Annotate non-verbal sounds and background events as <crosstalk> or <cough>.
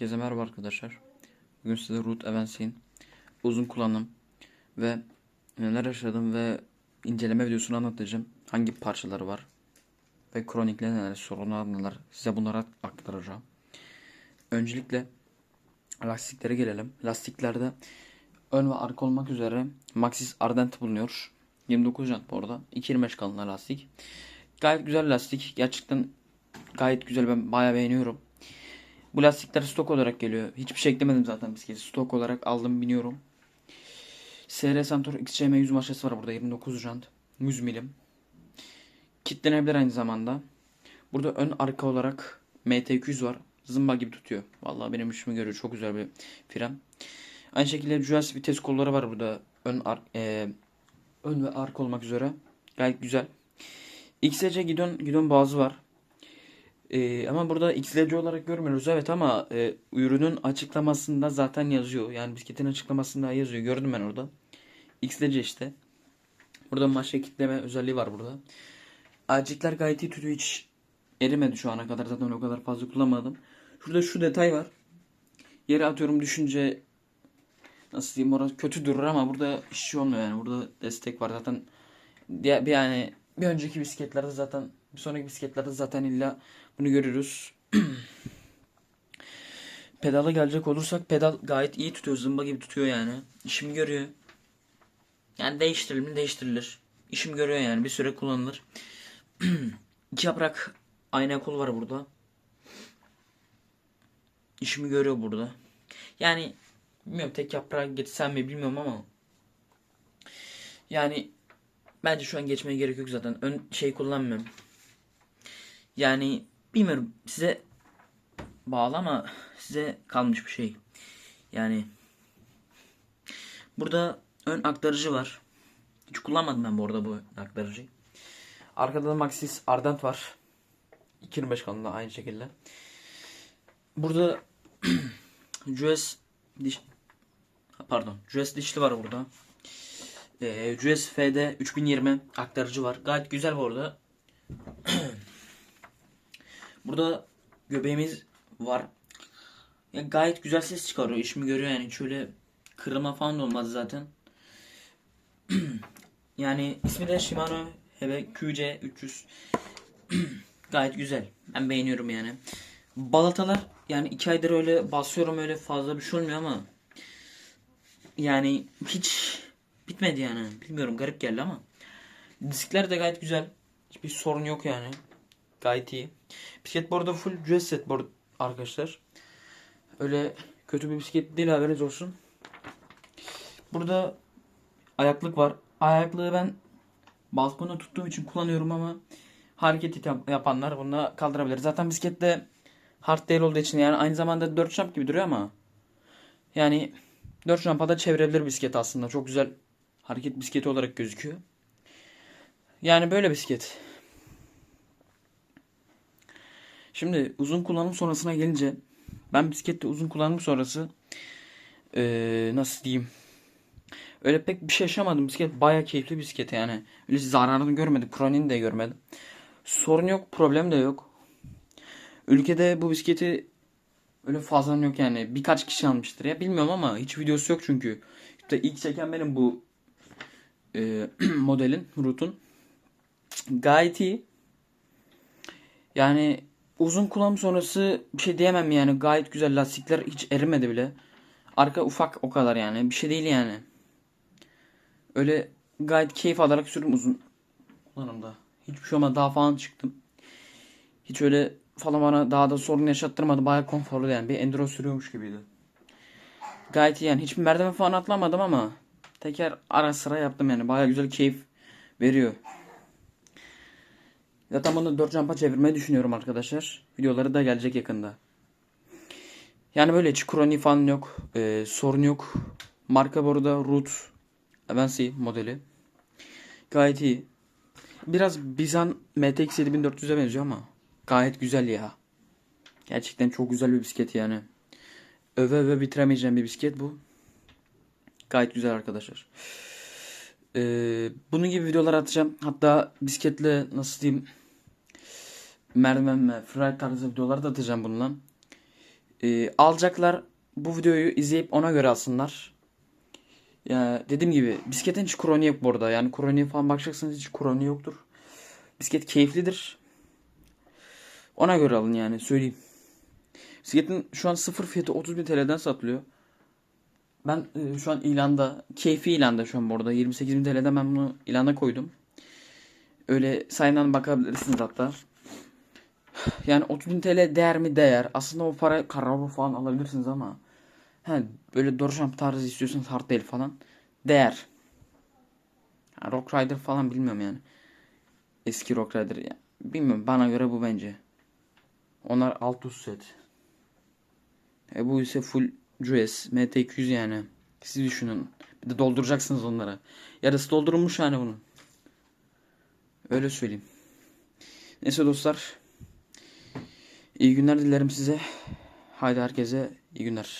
Herkese merhaba arkadaşlar. Bugün size Root Evans'in uzun kullanım ve neler yaşadım ve inceleme videosunu anlatacağım. Hangi parçaları var ve kronikler neler, sorunlar neler size bunları aktaracağım. Öncelikle lastiklere gelelim. Lastiklerde ön ve arka olmak üzere Maxxis Ardent bulunuyor. 29 jant bu arada. 2.25 kalınlığı lastik. Gayet güzel lastik. Gerçekten gayet güzel. Ben bayağı beğeniyorum. Bu lastikler stok olarak geliyor. Hiçbir şey eklemedim zaten bisikleti. Stok olarak aldım biniyorum. SR Santor XCM 100 maşası var burada 29 jant. 100 milim. Kitlenebilir aynı zamanda. Burada ön arka olarak MT200 var. Zımba gibi tutuyor. Vallahi benim işimi görüyor. Çok güzel bir fren. Aynı şekilde Juas vites kolları var burada. Ön, ar e, ön ve arka olmak üzere. Gayet güzel. XC gidon, gidon bazı var. Ee, ama burada XLC olarak görmüyoruz evet ama e, ürünün açıklamasında zaten yazıyor. Yani bisikletin açıklamasında yazıyor. Gördüm ben orada. XLC işte. Burada maşa kitleme özelliği var burada. Acikler gayet iyi tutuyor. Hiç erimedi şu ana kadar. Zaten o kadar fazla kullanmadım. Şurada şu detay var. Yere atıyorum düşünce nasıl diyeyim orası kötü durur ama burada hiç şey olmuyor yani. Burada destek var zaten. Yani bir önceki bisikletlerde zaten bir sonraki bisikletlerde zaten illa bunu görürüz. <clears throat> Pedala gelecek olursak pedal gayet iyi tutuyor. Zımba gibi tutuyor yani. İşimi görüyor. Yani değiştirilir mi? Değiştirilir. İşim görüyor yani. Bir süre kullanılır. <clears throat> İki yaprak ayna kol var burada. İşimi görüyor burada. Yani bilmiyorum tek yaprağa geçsem mi bilmiyorum ama yani bence şu an geçmeye gerek yok zaten. Ön şey kullanmıyorum. Yani bilmiyorum size bağlı ama size kalmış bir şey. Yani burada ön aktarıcı var. Hiç kullanmadım ben bu arada bu aktarıcıyı. Arkada da Maxxis Ardent var. 2.25 kalınlığı aynı şekilde. Burada <clears throat> US diş pardon US dişli var burada. Ee, US FD 3020 aktarıcı var. Gayet güzel bu arada. Burada göbeğimiz var. Ya gayet güzel ses çıkarıyor. İşimi görüyor yani. Şöyle kırılma falan da olmaz zaten. <clears throat> yani ismi de Shimano Hebe QC 300. gayet güzel. Ben beğeniyorum yani. Balatalar yani iki aydır öyle basıyorum öyle fazla bir şey olmuyor ama yani hiç bitmedi yani. Bilmiyorum garip geldi ama. Diskler de gayet güzel. Hiçbir sorun yok yani. Gayet iyi. Bisiklet bu arada full US set board arkadaşlar. Öyle kötü bir bisiklet değil haberiniz olsun. Burada ayaklık var. Ayaklığı ben balkona tuttuğum için kullanıyorum ama hareket yap- yapanlar bunu kaldırabilir. Zaten bisiklette hard değil olduğu için yani aynı zamanda 4 jump gibi duruyor ama yani 4 jump'a da çevirebilir bisiklet aslında. Çok güzel hareket bisikleti olarak gözüküyor. Yani böyle bisiklet. Şimdi uzun kullanım sonrasına gelince ben bisiklette uzun kullanım sonrası eee, nasıl diyeyim öyle pek bir şey yaşamadım. Bisiklet baya keyifli bisiklet yani. Öyle zararını görmedim. Kroniğini de görmedim. Sorun yok. Problem de yok. Ülkede bu bisikleti öyle fazla yok yani. Birkaç kişi almıştır ya. Bilmiyorum ama hiç videosu yok çünkü. İşte ilk çeken benim bu eee, <clears throat> modelin, Root'un. Gayet iyi. Yani uzun kullanım sonrası bir şey diyemem yani. Gayet güzel lastikler hiç erimedi bile. Arka ufak o kadar yani. Bir şey değil yani. Öyle gayet keyif alarak sürdüm uzun kullanımda. Hiçbir şey olmadı. Daha falan çıktım. Hiç öyle falan bana daha da sorun yaşattırmadı. Baya konforlu yani. Bir enduro sürüyormuş gibiydi. Gayet iyi yani. Hiçbir merdiven falan atlamadım ama teker ara sıra yaptım yani. Baya güzel keyif veriyor. Zaten bunu 4 jumpa çevirmeyi düşünüyorum arkadaşlar. Videoları da gelecek yakında. Yani böyle hiç kroni falan yok. Ee, sorun yok. Marka bu arada Root Avancy modeli. Gayet iyi. Biraz Bizan MTX 7400'e benziyor ama gayet güzel ya. Gerçekten çok güzel bir bisiklet yani. Öve öve bitiremeyeceğim bir bisiklet bu. Gayet güzel arkadaşlar. Ee, bunun gibi videolar atacağım. Hatta bisikletle nasıl diyeyim merdiven ve freeride tarzı videolar da atacağım bununla. Ee, alacaklar bu videoyu izleyip ona göre alsınlar. Ya dediğim gibi bisikletin hiç kroni yok bu arada. Yani kroniye falan bakacaksınız hiç kroni yoktur. Bisiklet keyiflidir. Ona göre alın yani söyleyeyim. Bisikletin şu an sıfır fiyatı 30 bin TL'den satılıyor. Ben e, şu an ilanda, keyfi ilanda şu an bu arada. 28 bin TL'den ben bunu ilana koydum. Öyle sayından bakabilirsiniz hatta. Yani 30 bin TL değer mi değer. Aslında o para kararı falan alabilirsiniz ama. He, böyle Dorşamp tarzı istiyorsanız hard değil falan. Değer. Ha, Rock Rider falan bilmiyorum yani. Eski Rock Rider. ya. Bilmiyorum bana göre bu bence. Onlar alt üst set. E bu ise full US MT200 yani. Siz düşünün. Bir de dolduracaksınız onlara. Yarısı doldurulmuş yani bunun. Öyle söyleyeyim. Neyse dostlar. İyi günler dilerim size. Haydi herkese iyi günler.